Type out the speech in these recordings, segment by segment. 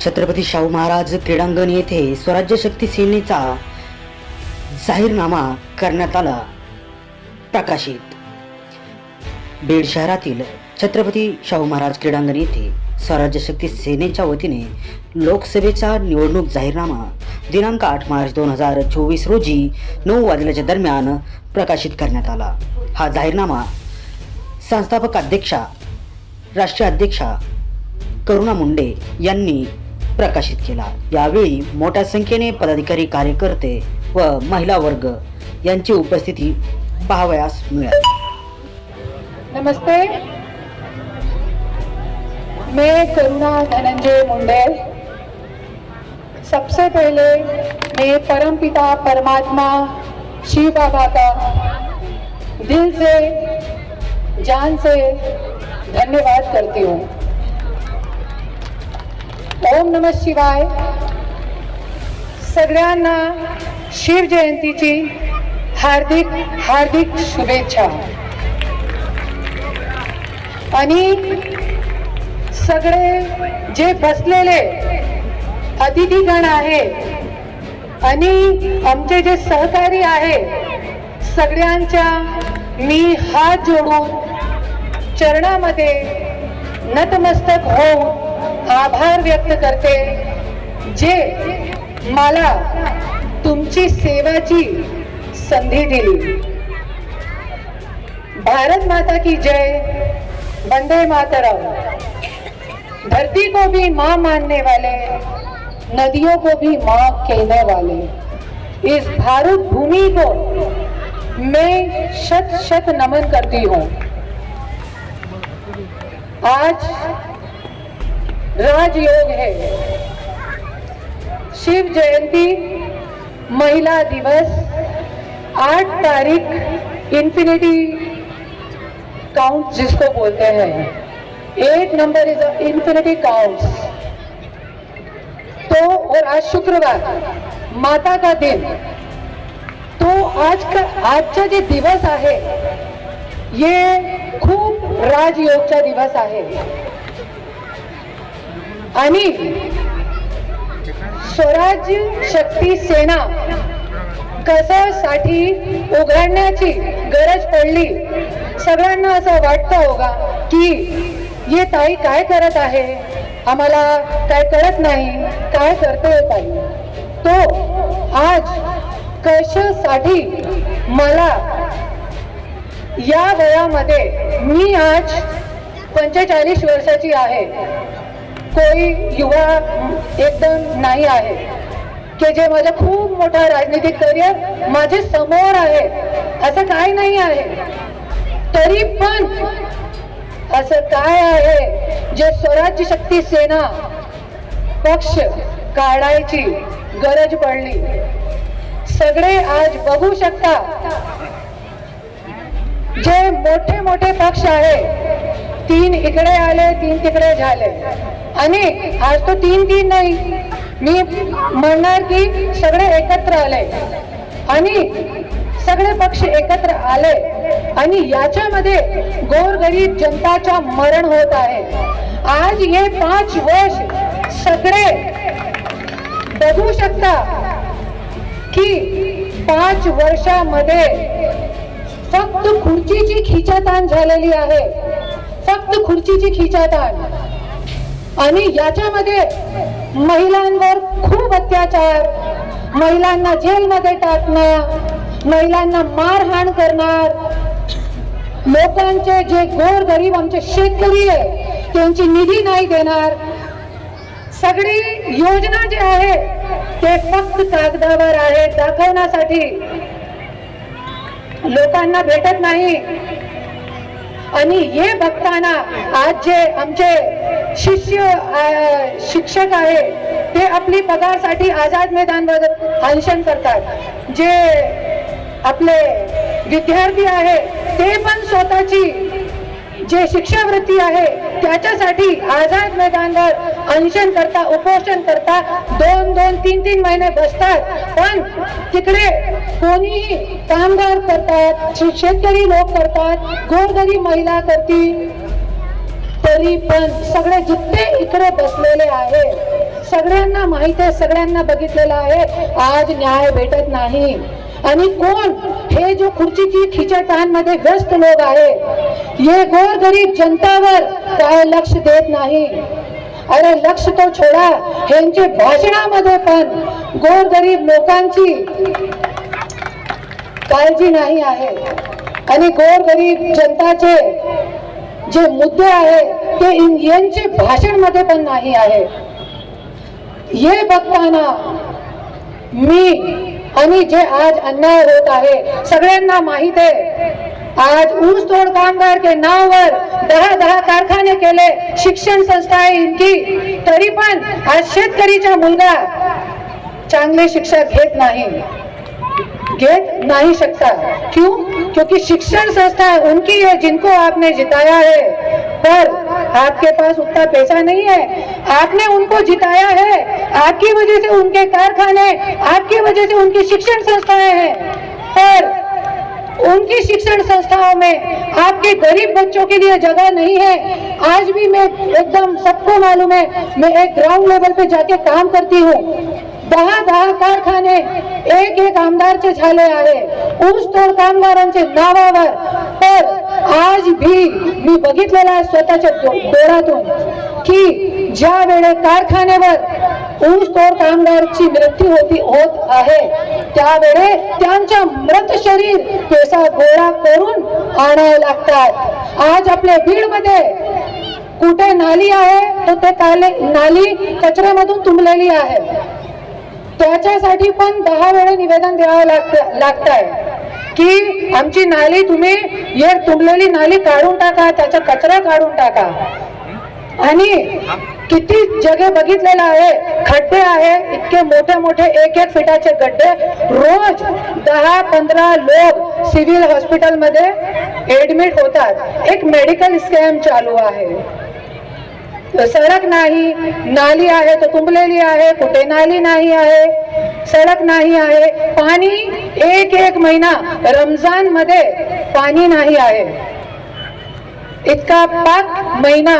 छत्रपती शाहू महाराज क्रीडांगण येथे स्वराज्य शक्ती सेनेचा जाहीरनामा करण्यात आला. प्रकाशित. बीड शहरातील छत्रपती शाहू महाराज क्रीडांगण येथे स्वराज्य शक्ती सेनेच्या वतीने लोकसभेचा निवडणूक जाहीरनामा दिनांक आठ मार्च दोन हजार चोवीस रोजी नऊ वाजल्याच्या दरम्यान प्रकाशित करण्यात आला. हा जाहीरनामा संस्थापक अध्यक्षा राष्ट्रीय अध्यक्षा करुणा मुंडे यांनी प्रकाशित केला. यावेळी मोठ्या संख्येने पदाधिकारी कार्यकर्ते व महिला वर्ग यांची उपस्थिती पाहावयास मिळाली. नमस्ते. मैं करुणा धनंजय मुंडे. सबसे पहले मैं परमपिता परमात्मा शिव बाबा का दिल से जान से धन्यवाद करती हूँ. ओम नम शिवाय. सगळ्यांना शिवजयंतीची हार्दिक हार्दिक शुभेच्छा. आणि सगळे जे बसलेले अतिथीगण आहे आणि आमचे जे सहकारी आहे सगळ्यांच्या मी हात जोडून चरणामध्ये नतमस्तक होऊन आभार व्यक्त करते. जे मला तुमची सेवाची संधी दिली. भारत माता की जय. वंदे मातरम. धरती को भी माँ मानने वाले, नदियों को भी माँ कहने वाले. इस भारत भूमि को मैं शत शत नमन करती हूँ. आज राजयोग है। शिव जयंती महिला दिवस आठ तारीख इन्फिनिटी काउंट जिसको बोलते हैं। Eight number is infinity counts तो और आज शुक्रवार माता का दिन। तो आज का आजचा जे दिवस आहे ये खूप राजयोगचा दिवस आहे। आणि स्वराज्य शक्ती सेना कशासाठी उघडण्याची गरज पडली? सगळ्यांना असं वाटतं होगा की ये ताई काय करत आहे? आम्हाला काय कळत नाही. काय करतोय ताई? तो आज कशासाठी मला या वयामध्ये मी आज पंचेचाळीस वर्षाची आहे. कोई युवा एकदम नाही आहे. की जे माझ्या खूप मोठा राजनीतिक करिअर माझे समोर आहे. असं काय नाही आहे. तरी पण असं काय आहे जे स्वराज्य शक्ती सेना पक्ष काढायची गरज पडली. सगळे आज बघू शकता. जे मोठे मोठे पक्ष आहे तीन इकडे आले तीन तिकडे झाले. आणि आज तो तीन तीन नाही. मी म्हणणार की सगळे एकत्र आले. आणि सगळे पक्ष एकत्र आले. आणि याच्यामध्ये गोरगरीब जनताच्या मरण होत आहे. आज हे पाच वर्ष सगळे बघू शकता की पाच वर्षामध्ये फक्त खुर्चीची खिचाताण झालेली आहे. फक्त खुर्चीची खिचाताण. आणि याच्यामध्ये महिलांवर खूप अत्याचार महिलांना जेलमध्ये टाकणं महिलांना मारहाण करणार. लोकांचे जे गोर गरीब आमचे शेतकरी आहे त्यांची निधी नाही देणार. सगळी योजना जे आहे ते फक्त कागदावर आहे दाखवण्यासाठी. लोकांना भेटत नाही. आणि हे बघताना आज जे आमचे शिष्य शिक्षक आहे ते आपली पगारसाठी आझाद मैदानवर अनशन करतात. जे आपले विद्यार्थी आहे ते पण स्वतःची जे शिक्षावृत्ती आहे त्याच्यासाठी आझाद मैदानवर अनशन करता उपोषण करता दोन दोन तीन तीन महिने बसतात. पण तिकडे कोणीही कामगार करतात शेतकरी लोक करतात गोरगरीब महिला करतील तरी पण सगळे जितके इकडे बसलेले आहे सगळ्यांना माहीत आहे सगळ्यांना बघितलेलं आहे आज न्याय भेटत नाही. आणि कोण? हे जो खुर्चीची खिचतानमध्ये व्यस्त लोक आहे हे गोरगरीब जनतावर काय लक्ष देत नाही? अरे लक्ष तो छोडा यांचे भाषणामध्ये पण गोरगरीब लोकांची काळजी नाही आहे. आणि गोरगरीब जनताचे जे मुद्दे आहे ते यांचे भाषणमध्ये पण नाही आहे. हे बघताना मी आणि जे आज अन्याय होत आहे सगळ्यांना माहीत आहे आज ऊस तोड कामगार के नावावर दहा दहा कारखाने केले शिक्षण संस्था आहे इनकी तरी पण आज शेतकरीचा मुलगा चांगली शिक्षा घेत नाही. घेत नहीं सकता क्यों? क्योंकि शिक्षण संस्था उनकी है जिनको आपने जिताया है पर आपके पास उतना पैसा नहीं है। आपने उनको जिताया है। आपकी वजह से उनके कारखाने, आपकी वजह से उनकी शिक्षण संस्थाएँ हैं। पर उनकी शिक्षण संस्थाओं में आपके गरीब बच्चों के लिए जगह नहीं है। आज भी मैं एकदम सबको मालूम है, मैं एक ग्राउंड लेवल पे जाके काम करती हूँ। दहा दहा कारखाने एक एक आमदारचे झाले आहे ऊस तोड कामगारांचे नावावर। तर आज भी मी बघितलेलं आहे स्वतःच्या डोळ्यातून की ज्या वेळे कारखान्यावर ऊस तोड कामगारची मृत्यू होती होत आहे त्यावेळे त्यांच्या मृत शरीर पैसा गोळा करून आणावे लागतात. आज आपल्या बीडमध्ये कुठे नाली आहे तर ते काले नाली कचऱ्यामधून तुंबलेली आहे. त्याच्यासाठी पण दहा वेळे निवेदन द्यावं लागत लागत आहे की आमची नाली तुम्ही येर तुंबलेली नाली काढून टाका त्याचा कचरा काढून टाका. आणि किती जगे बघितलेलं आहे खड्डे आहे इतके मोठे मोठे एक एक फिटाचे गड्डे. रोज दहा पंधरा लोक सिव्हिल हॉस्पिटलमध्ये ऍडमिट होतात. एक मेडिकल स्कॅम चालू आहे. सडक नाही नाली आहे तर तुंबलेली आहे कुठे नाली नाही आहे सडक नाही आहे. पाणी एक एक महिना रमजानमध्ये पाणी नाही आहे. इतका पाक महिना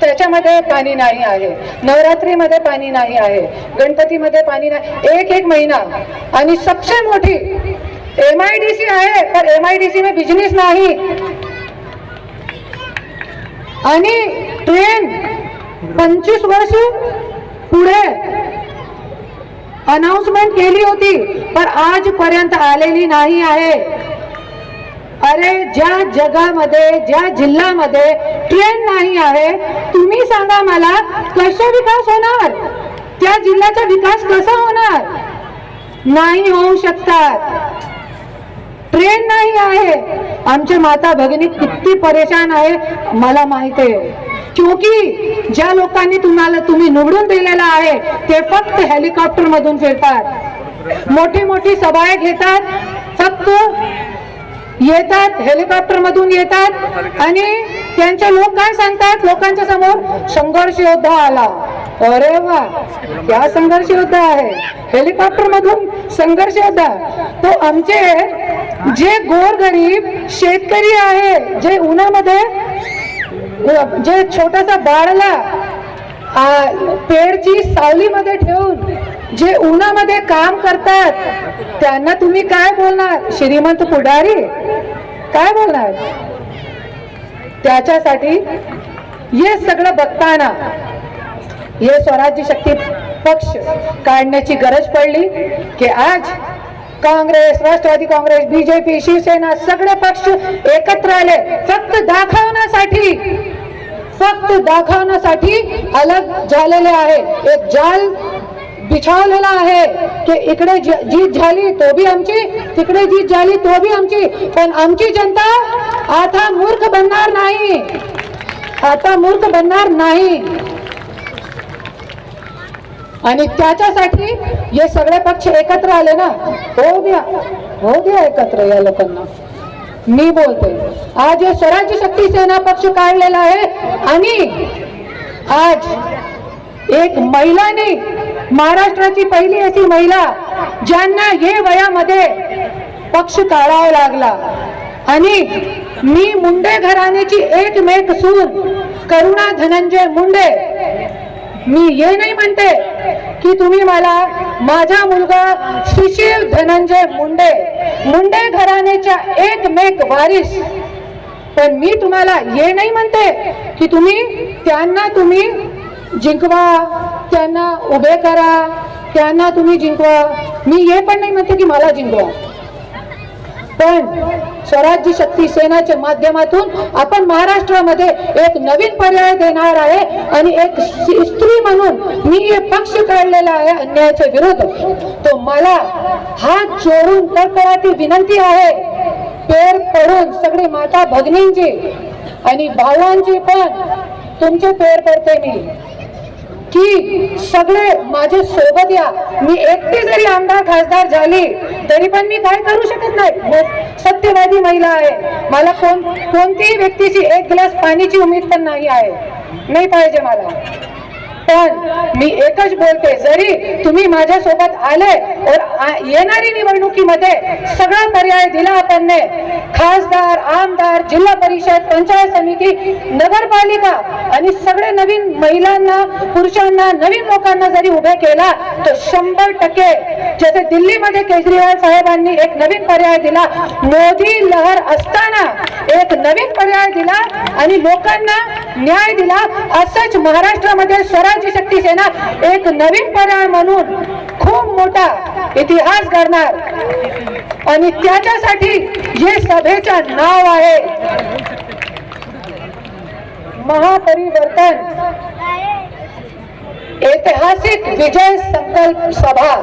त्याच्यामध्ये पाणी नाही आहे. नवरात्रीमध्ये पाणी नाही आहे. गणपतीमध्ये पाणी नाही. एक एक महिना. आणि सबसे मोठी एम आय डी सी आहे पण एम आय डी सी में बिजनेस नाही. आणि ट्रेन पंचवीस वर्ष पुढे अनाउन्समेंट केली होती पण आजपर्यंत आलेली नाही आहे. अरे ज्या जगामध्ये ज्या जिल्ह्यामध्ये ट्रेन नाही आहे तुम्ही सांगा मला कसा विकास होणार? त्या जिल्ह्याचा विकास कसा होणार? नाही होऊ शकतात. ट्रेन नाही आहे. आमचे माता भगिनी किती परेशान आहे मला माहीत आहे. क्योंकि ज्या लोकांनी तुम्हाला तुम्ही निवडून दिलेला आहे ते फक्त हेलिकॉप्टर मधून फिरतात. मोठी मोठी सभाए घेतात फक्त येतात हेलिकॉप्टर मधून येतात आणि त्यांचे लोक काय सांगतात? लोकांच्या समोर संघर्ष योद्धा आला. अरे वा क्या संघर्ष योद्धा आहे. हेलिकॉप्टर मधून संघर्ष योद्धा. तो आमचे जे गोरगरीब शेतकरी आहे जे उन्हामध्ये जे छोटासा बाळाला पेडची सावलीमध्ये ठेवून जे उन्हामध्ये काम करतात त्यांना तुम्ही काय बोलणार? श्रीमंत पुढारी काय बोलणार? त्याच्यासाठी हे सगळं बघताना हे स्वराज्य शक्ती पक्ष काढण्याची गरज पडली की आज काँग्रेस राष्ट्रवादी काँग्रेस बीजेपी शिवसेना सगळे पक्ष एकत्र आले. फक्त दाखवण्यासाठी फक्त दाखवण्यासाठी अलग झालेले आहे. एक जाल बिछावलेला आहे की इकडे जीत झाली तो बी आमची तिकडे जीत झाली तो बी आमची. पण आमची जनता आता मूर्ख बनणार नाही. आता मूर्ख बनणार नाही. आणि त्याच्यासाठी हे सगळे पक्ष एकत्र आले ना हो द्या हो द्या एकत्र या लोकांना. मी बोलते आज हे स्वराज्य शक्ती सेना पक्ष काढलेला आहे आणि आज एक महिलाने महाराष्ट्राची पहिली अशी महिला ज्यांना हे वयामध्ये पक्ष काढावा लागला. आणि मी मुंडे घराण्याची एकमेक सून करुणा धनंजय मुंडे मी हे नाही म्हणते की तुम्ही मला माझा मुलगा सुशील धनंजय मुंडे मुंडे घराण्याच्या एकमेक वारीस. पण मी तुम्हाला हे नाही म्हणते की तुम्ही त्यांना तुम्ही जिंकवा त्यांना उभे करा त्यांना तुम्ही जिंकवा. मी हे पण नाही म्हणते की मला जिंकवा. पण स्वराज्य शक्ती सेनाच्या माध्यमातून आपण महाराष्ट्रामध्ये एक नवीन पर्याय देणार आहे आणि एक स्त्री म्हणून मी हे पक्ष काढलेला आहे अन्यायाच्या विरुद्ध. तो मला हात जोडून कळकळाटी विनंती आहे. पेर पडून सगळी माता भगिनींची आणि भावांची पण तुमचे पेर पडते मी. की सगळे माझे सोबत या. मी एकटी जरी आमदार खासदार झाली तरी पण मी काय करू शकत नाही. सत्यवादी महिला आहे. मला कोण कोणतीही व्यक्तीची एक ग्लास पाण्याची उमेद पण नाही आहे. नाही पाहिजे मला. पण मी एकच बोलते जरी तुम्ही माझ्यासोबत आले और येणारी निवडणुकीमध्ये सगळा पर्याय दिला आपण खासदार आमदार जिल्हा परिषद पंचायत समिती नगरपालिका आणि सगळे नवीन महिलांना पुरुषांना नवीन लोकांना जरी उभे केला तर शंभर टक्के जसे दिल्लीमध्ये केजरीवाल साहेबांनी एक नवीन पर्याय दिला मोदी लहर असताना एक नवीन पर्याय दिला आणि लोकांना न्याय दिला असंच महाराष्ट्रामध्ये स्वराज्य शक्ती सेना एक नवीन पर्याय म्हणून खूप मोठा इतिहास घडणार. आणि त्याच्यासाठी हे सभेचं नाव आहे महापरिवर्तन ऐतिहासिक विजय संकल्प सभा.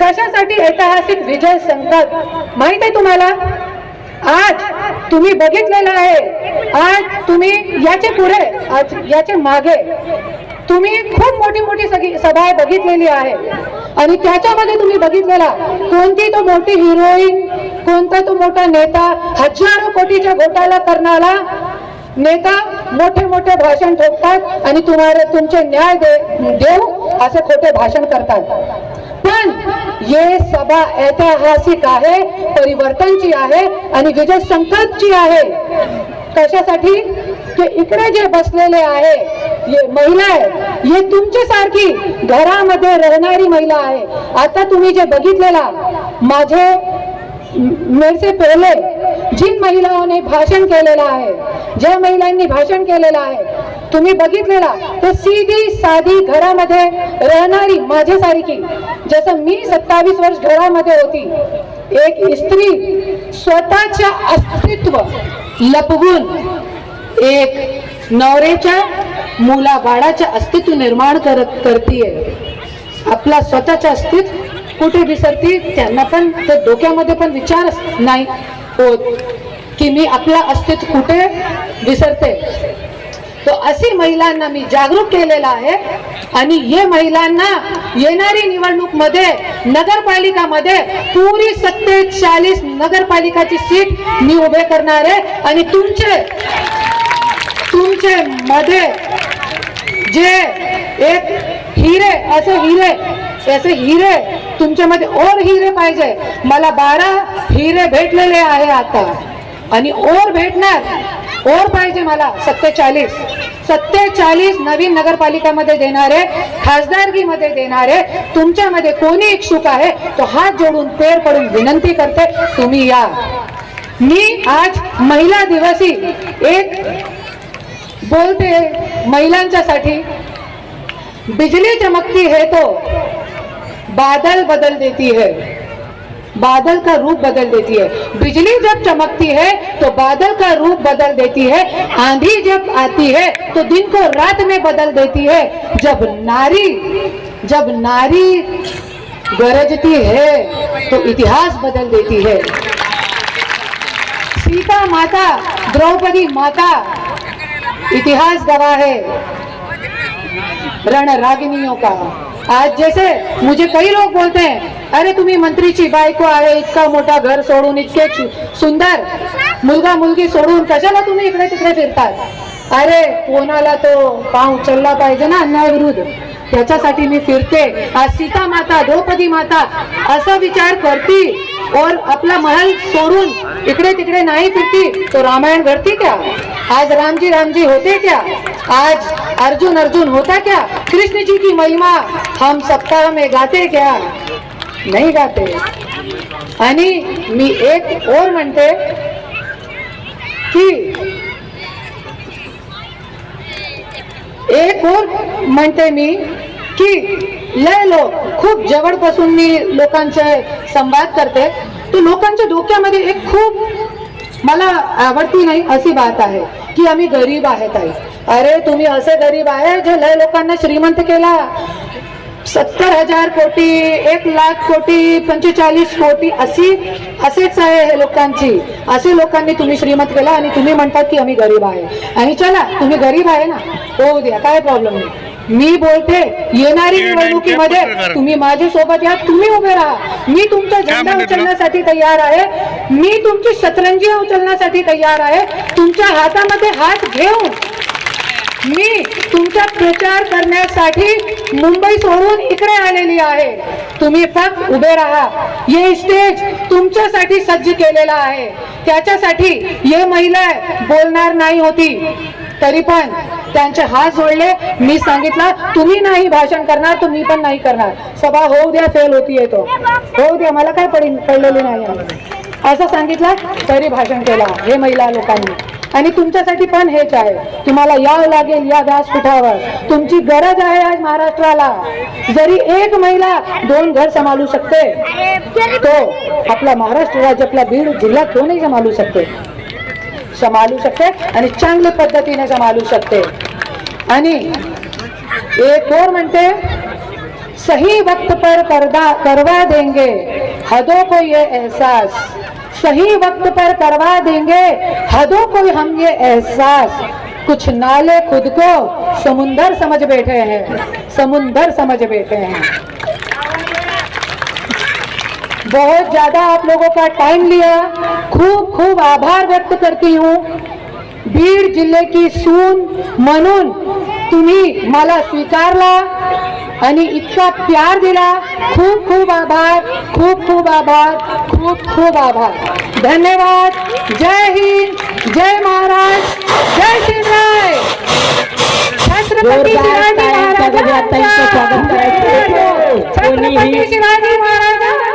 कशासाठी ऐतिहासिक विजय संकल्प? माहीत आहे तुम्हाला? आज तुम्ही बघितलेलं आहे. आज तुम्ही याचे पुढे आज याचे मागे. तुम्ही खूप मोठी मोठी सगळी सभा बघितलेली आहे. आणि त्याच्यामध्ये तुम्ही बघितलेला कोणती तो मोठी हिरोईन कोणता तो मोठा नेता हजारो कोटीच्या घोटाळा करणारा नेता मोठे मोठे भाषण ठोकतात आणि तुम्हाला तुमचे न्याय दे देऊ असे खोटे भाषण करतात. पण ये सभा ऐतिहासिक आहे परिवर्तनची आहे आणि विजय संकल्पची आहे. कशासाठी? की इकडे जे बसलेले आहे ये महिला आहे. हे तुमच्यासारखी घरामध्ये राहणारी महिला आहे. आता तुम्ही जे बघितलेला माझे मेरे से पहले जिन महिलाओं ने भाषण केलेलं आहे ज्या महिलांनी भाषण केलेलं आहे तुम्ही बघितलेला तर सीधी साधी घरामध्ये राहणारी माझ्यासारखी जसं मी सत्तावीस वर्ष घरामध्ये होती. एक स्त्री स्वतःच्या अस्तित्व लपवून एक नवरेच्या मुला बाळाच्या अस्तित्व निर्माण करत करतीये. आपला स्वतःच्या अस्तित्व कुठे विसरती त्यांना पण ते डोक्यामध्ये पण विचार नाही होत की मी आपला अस्तित्व कुठे विसरते. तो अशी महिलांना मी जागरूक केलेला आहे आणि हे महिलांना येणारी निवडणूकमध्ये नगरपालिकामध्ये पुरी सत्तेचाळीस नगरपालिकाची सीट मी उभे करणार आहे आणि तुमचे तुमचे मध्ये जे एक हिरे असे हिरे असे हिरे तुमच्यामध्ये और हिरे पाहिजे. मला बारा हिरे भेटलेले आहे आता. आणि ओर भेटणार ओर पाहिजे मला सत्तेचाळीस. सत्तेचाळीस नवीन नगरपालिकामध्ये देणारे खासदारकीमध्ये देणारे तुमच्यामध्ये कोणी इच्छुक आहे तो हात जोडून पेर पडून विनंती करते तुम्ही या. मी आज महिला दिवसी एक बोलते महिलांच्यासाठी. बिजली चमकती है तो बादल बदल देती है. बादल का रूप बदल देती है. बिजली जब चमकती है तो बादल का रूप बदल देती है. आंधी जब आती है तो दिन को रात में बदल देती है. जब नारी जब नारी गरजती है तो इतिहास बदल देती है. सीता माता, द्रौपदी माता इतिहास गवाह है। रण रागिनियों का। आज जैसे मुझे कई लोग बोलते हैं अरे तुम्ही मंत्रीची बायको आहे इतका मोठा घर सोडून इतके सुंदर मुलगा मुलगी सोडून कशाला तुम्ही इकडे तिकडे फिरतात अरे कोणाला तो पाव उचलला पाहिजे ना अन्याय विरुद्ध त्याच्यासाठी मी फिरते. आज सीता माता द्रौपदी माता असा विचार करती. और आपला महल सोडून इकडे तिकडे नाही फिरती तो रामायण घडती क्या? आज रामजी रामजी होते क्या? आज अर्जुन अर्जुन होता क्या? कृष्ण जी की महिमा हम सप्ताह में गाते क्या? नाही गाते. आणि मी एक और म्हणते की एक ओर म्हणते मी की लय लोक खूप जवळपासून मी लोकांचे संवाद करते. तर लोकांच्या डोक्यामध्ये एक खूप मला आवडती नाही अशी बात आहे की आम्ही गरीब आहेत आई. अरे तुम्ही असे गरीब आहे जे लय लोकांना श्रीमंत केला. सत्तर हजार कोटी एक लाख कोटी पंचेचाळीस कोटी अशी असेच आहे हे लोकांची. असे लोकांनी तुम्ही श्रीमंत केला आणि तुम्ही म्हणतात की आम्ही गरीब आहे. आणि चला तुम्ही गरीब आहे ना? होऊ द्या काय प्रॉब्लेम नाही. मी बोलते येणारी निवडणुकीमध्ये तुम्ही माझ्या सोबत या तुम्ही उभे राहा. मी तुमचा झेंडा उचलण्यासाठी तयार आहे. मी तुमची शतरंजी उचलण्यासाठी तयार आहे. तुमच्या हातामध्ये हात घेऊन मी तुमचा प्रचार करण्यासाठी मुंबई सोडून इकडे आलेली आहे. तुम्ही फक्त उभे राहा. हे स्टेज तुमच्यासाठी सज्ज केलेला आहे. त्याच्यासाठी हे महिला बोलणार नाही होती. तरी पण त्यांचे हात जोडले. मी सांगितलं तुम्ही नाही भाषण करणार तुम्ही पण नाही करणार. सभा होऊ द्या फेल होती तो. होऊ द्या मला काय पडी पडलेली नाही असं सांगितलं तरी भाषण केलं हे महिला लोकांनी. आणि तुमच्यासाठी पण हेच आहे. तुम्हाला यावं लागेल या व्यासपीठावर. तुमची गरज आहे आज महाराष्ट्राला. जरी एक महिला दोन घर सांभाळू शकते तो आपला महाराष्ट्र राज्य आपला बीड जिल्हा तो नाही सांभाळू शकते. सांभाळू शकते आणि चांगल्या पद्धतीने सांभाळू शकते. आणि एक और म्हणते? सही वक्त पर करदा करवा देंगे. हदों को ये एहसास. सही वक्त पर करवा देंगे। हदों को हम ये एहसास। कुछ नाले खुद को समुंदर समझ बैठे हैं। समुंदर समझ बैठे हैं। बहुत ज़्यादा आप लोगों का टाइम लिया। खूब खूब आभार व्यक्त करती हूँ। बीड की सून म्हणून तुम्ही मला स्वीकारला आणि इतका प्यार दिला. खूप खूप आभार. खूप खूप आभार. खूप खूप आभार. धन्यवाद. जय हिंद. जय महाराष्ट्र जय शिवराय. छत्रपती शिवाजी. महाराज छत्रपती शिवाजी महाराज